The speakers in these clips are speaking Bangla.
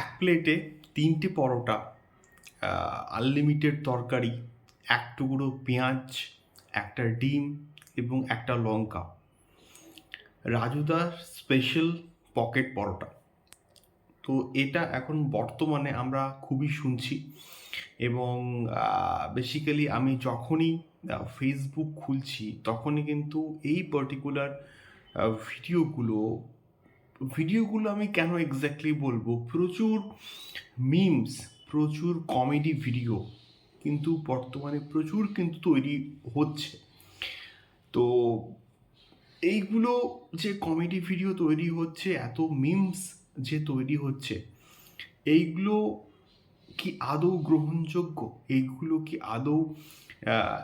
এক প্লেটে তিনটে পরোটা আনলিমিটেড তরকারি, এক টুকরো পেঁয়াজ, একটা ডিম এবং একটা লঙ্কা। রাজুদার স্পেশাল পকেট পরোটা। তো এটা এখন বর্তমানে আমরা খুবই শুনছি এবং বেসিক্যালি আমি যখনই ফেসবুক খুলছি তখনই কিন্তু এই পার্টিকুলার ভিডিওগুলো ভিডিওগুলো আমি কেন এক্স্যাক্টলি বলব? প্রচুর মিমস প্রচুর কমেডি ভিডিও কিন্তু বর্তমানে প্রচুর কিন্তু তৈরি হচ্ছে। তো এইগুলো যে কমেডি ভিডিও তৈরি হচ্ছে, এত মিমস যে তৈরি হচ্ছে, এইগুলো কি আদৌ গ্রহণযোগ্য? এইগুলো কি আদৌ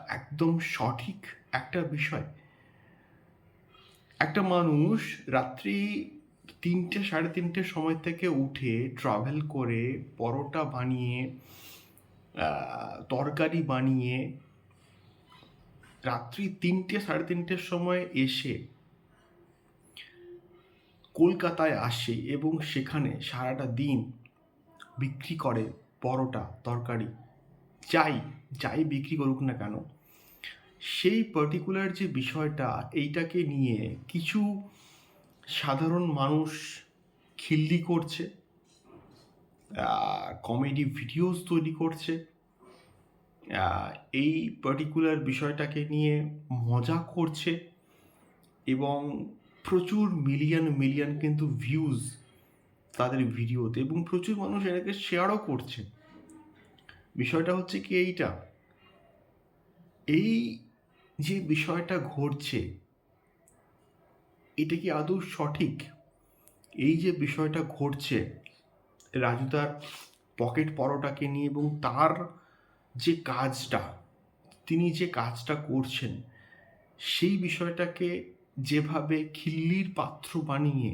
একদম সঠিক একটা বিষয়? একটা মানুষ রাত্রি তিনটে, সাড়ে তিনটের সময় থেকে উঠে ট্রাভেল করে পরোটা বানিয়ে তরকারি বানিয়ে রাত্রি তিনটে, সাড়ে তিনটের সময় এসে কলকাতায় আসে এবং সেখানে সারাটা দিন বিক্রি করে পরোটা, তরকারি। যাই যাই বিক্রি করুক না কেন, সেই পার্টিকুলার যে বিষয়টা, এইটাকে নিয়ে কিছু সাধারণ মানুষ খিল্লি করছে কমেডি ভিডিওস তৈরি করছে এই পার্টিকুলার বিষয়টাকে নিয়ে মজা করছে এবং প্রচুর মিলিয়ন মিলিয়ন কিন্তু ভিউজ তাদের ভিডিওতে এবং প্রচুর মানুষ এটাকে শেয়ারও করছে। বিষয়টা হচ্ছে কি এইটা? এই যে বিষয়টা ঘটছে এটা কি আদৌ সঠিক? এই যে বিষয়টা ঘটছে, রাজু তার পকেট পরোটাকে নিয়ে এবং তার যে কাজটা, তিনি যে কাজটা করছেন, সেই বিষয়টাকে যেভাবে খিল্লির পাত্র বানিয়ে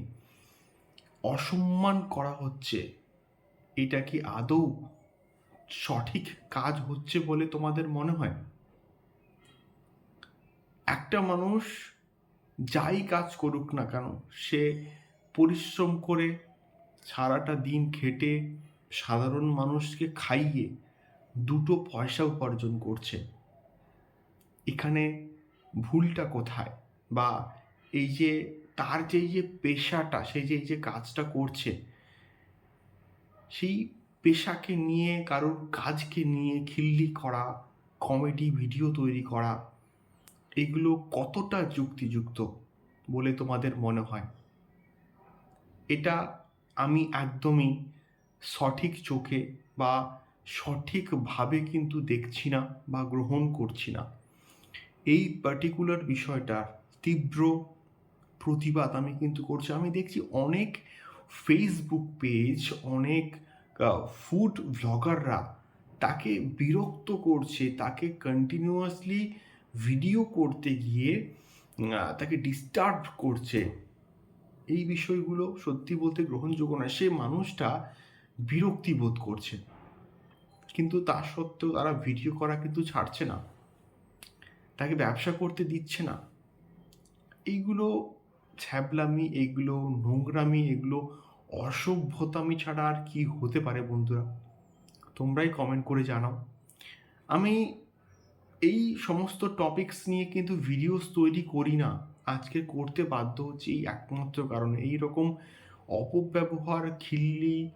অসম্মান করা হচ্ছে, এটা কি আদৌ সঠিক কাজ হচ্ছে বলে তোমাদের মনে হয়? একটা মানুষ যাই কাজ করুক না কেন, সে পরিশ্রম করে সারাটা দিন খেটে সাধারণ মানুষকে খাইয়ে দুটো পয়সা উপার্জন করছে। এখানে ভুলটা কোথায়? বা এই যে তার যে যে পেশাটা সেই যে এই যে কাজটা করছে, সেই পেশাকে নিয়ে, কারোর কাজকে নিয়ে খিল্লি করা, কমেডি ভিডিও তৈরি করা এগুলো কতটা যুক্তিযুক্ত বলে তোমাদের মনে হয়? এটা আমি একদমই সঠিক চোখে বা সঠিকভাবে কিন্তু দেখছি না বা গ্রহণ করছি না। এই পার্টিকুলার বিষয়টার তীব্র প্রতিবাদ আমি কিন্তু করছি। আমি দেখছি অনেক ফেসবুক পেজ অনেক ফুড ব্লগাররা তাকে বিরক্ত করছে, তাকে কন্টিনিউয়াসলি ভিডিও করতে গিয়ে তাকে ডিস্টার্ব করছে। এই বিষয়গুলো সত্যি বলতে গ্রহণযোগ্য নয়। সে মানুষটা বিরক্তি বোধ করছে। কিন্তু তা সত্ত্বেও তারা ভিডিও করা কিন্তু ছাড়ছে না। তাকে ব্যবসা করতে দিচ্ছে না। এইগুলো ছ্যাবলামি এগুলো নোংরামি এগুলো অসভ্যতামি ছাড়া আর কি হতে পারে বন্ধুরা? তোমরাই কমেন্ট করে জানাও। আমি এই সমস্ত টপিকস নিয়ে কিন্তু ভিডিওস তৈরি করি না। আজকে করতে বাধ্য হচ্ছি এই একমাত্র কারণে। এই রকম অপব্যবহার, খিল্লি,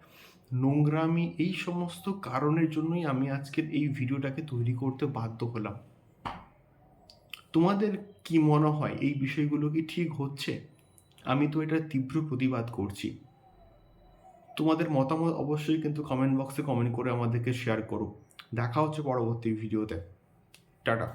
নোংরামি এই সমস্ত কারণের জন্যই আমি আজকের এই ভিডিওটাকে তৈরি করতে বাধ্য হলাম। তোমাদের কি মনে হয়, এই বিষয়গুলো কি ঠিক হচ্ছে? আমি তো এটার তীব্র প্রতিবাদ করছি। তোমাদের মতামত অবশ্যই কিন্তু কমেন্ট বক্সে কমেন্ট করে আমাদেরকে শেয়ার করো। দেখা হচ্ছে পরবর্তী ভিডিওতে টাটা